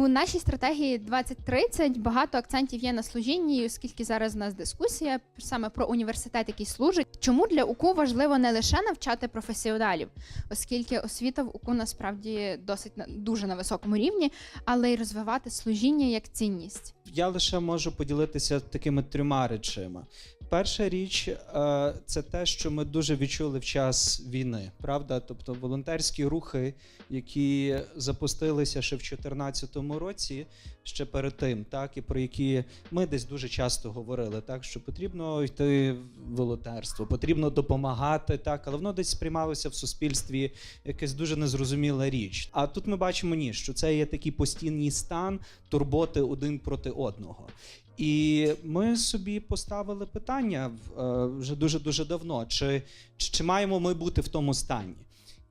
У нашій стратегії 2030 багато акцентів є на служінні, оскільки зараз у нас дискусія саме про університет, який служить. Чому для УКУ важливо не лише навчати професіоналів, оскільки освіта в УКУ насправді досить дуже на високому рівні, але й розвивати служіння як цінність. Я лише можу поділитися такими трьома речами. Перша річ е, це те, що ми дуже відчули в час війни, правда? Тобто волонтерські рухи, які запустилися ще в 2014 році, ще перед тим, так і про які ми десь дуже часто говорили, так що потрібно йти в волонтерство, потрібно допомагати, так, але воно десь сприймалося в суспільстві якась дуже незрозуміла річ. А тут ми бачимо ні, що це є такий постійний стан турботи один проти одного. І ми собі поставили питання е, вже дуже дуже давно: чи, чи, чи маємо ми бути в тому стані?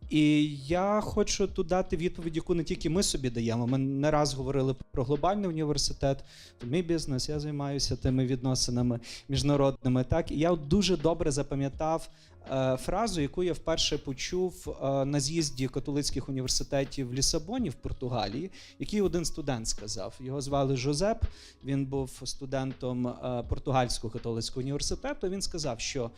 І я хочу тут дати відповідь, яку не тільки ми собі даємо. Ми не раз говорили про глобальний університет, мій бізнес, я займаюся тими відносинами міжнародними. Так, і я дуже добре запам'ятав е, фразу, яку я вперше почув е, на з'їзді католицьких університетів в Лісабоні в Португалії, який один студент сказав. Його звали Жозеп. Він був студентом е, португальського католицького університету. Він сказав, що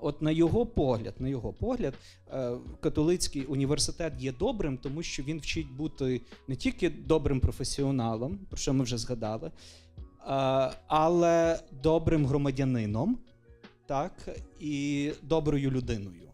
от на його погляд, на його погляд, е, католицький університет є добрим, тому що він вчить бути не тільки добрим професіоналом, про що ми вже згадали, е, але добрим громадянином, так, і доброю людиною.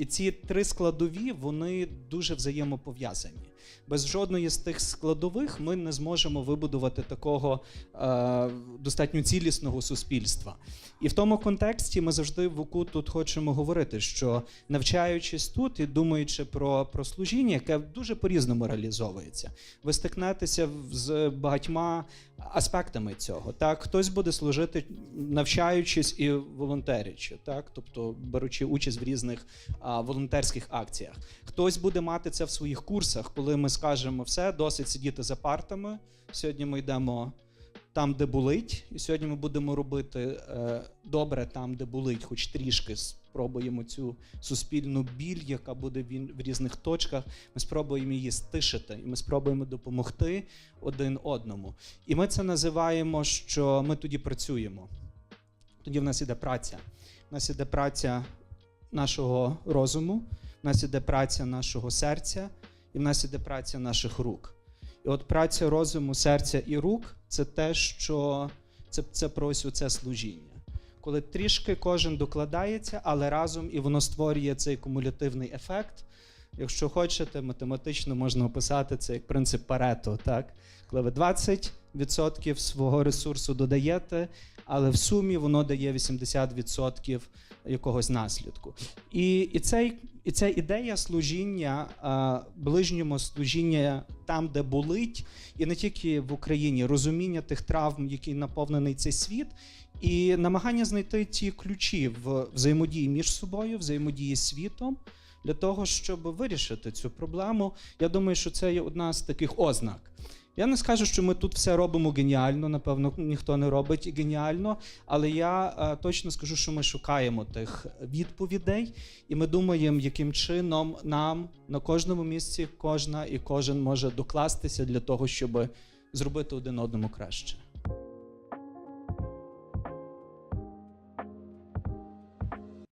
І ці три складові вони дуже взаємопов'язані. Без жодної з тих складових ми не зможемо вибудувати такого е, достатньо цілісного суспільства. І в тому контексті ми завжди в УКУ тут хочемо говорити, що навчаючись тут і думаючи про, про служіння, яке дуже по-різному реалізовується, ви стикнетеся з багатьма аспектами цього. Так, хтось буде служити, навчаючись і волонтерячи, так, тобто беручи участь в різних а, волонтерських акціях. Хтось буде мати це в своїх курсах, коли ми скажемо все, досить сидіти за партами. Сьогодні ми йдемо там, де болить, і сьогодні ми будемо робити е, добре там, де болить, хоч трішки спробуємо цю суспільну біль, яка буде в, в різних точках. Ми спробуємо її стишити, і ми спробуємо допомогти один одному. І ми це називаємо, що ми тоді працюємо. Тоді в нас іде праця. У нас іде праця нашого розуму, в нас іде праця нашого серця, і в нас іде праця наших рук. І от праця розуму, серця і рук це те, що це, це про ось це служіння. Коли трішки кожен докладається, але разом і воно створює цей кумулятивний ефект. Якщо хочете, математично можна описати це як принцип Парето, так? Коли ви 20% свого ресурсу додаєте, але в сумі воно дає 80% якогось наслідку. І, і, цей, і ця ідея служіння, а, ближньому служіння там, де болить, і не тільки в Україні, розуміння тих травм, які наповнений цей світ, і намагання знайти ті ключі в взаємодії між собою, взаємодії з світом. Для того, щоб вирішити цю проблему, я думаю, що це є одна з таких ознак. Я не скажу, що ми тут все робимо геніально, напевно, ніхто не робить геніально, але я е, точно скажу, що ми шукаємо тих відповідей, і ми думаємо, яким чином нам на кожному місці кожна і кожен може докластися для того, щоб зробити один одному краще.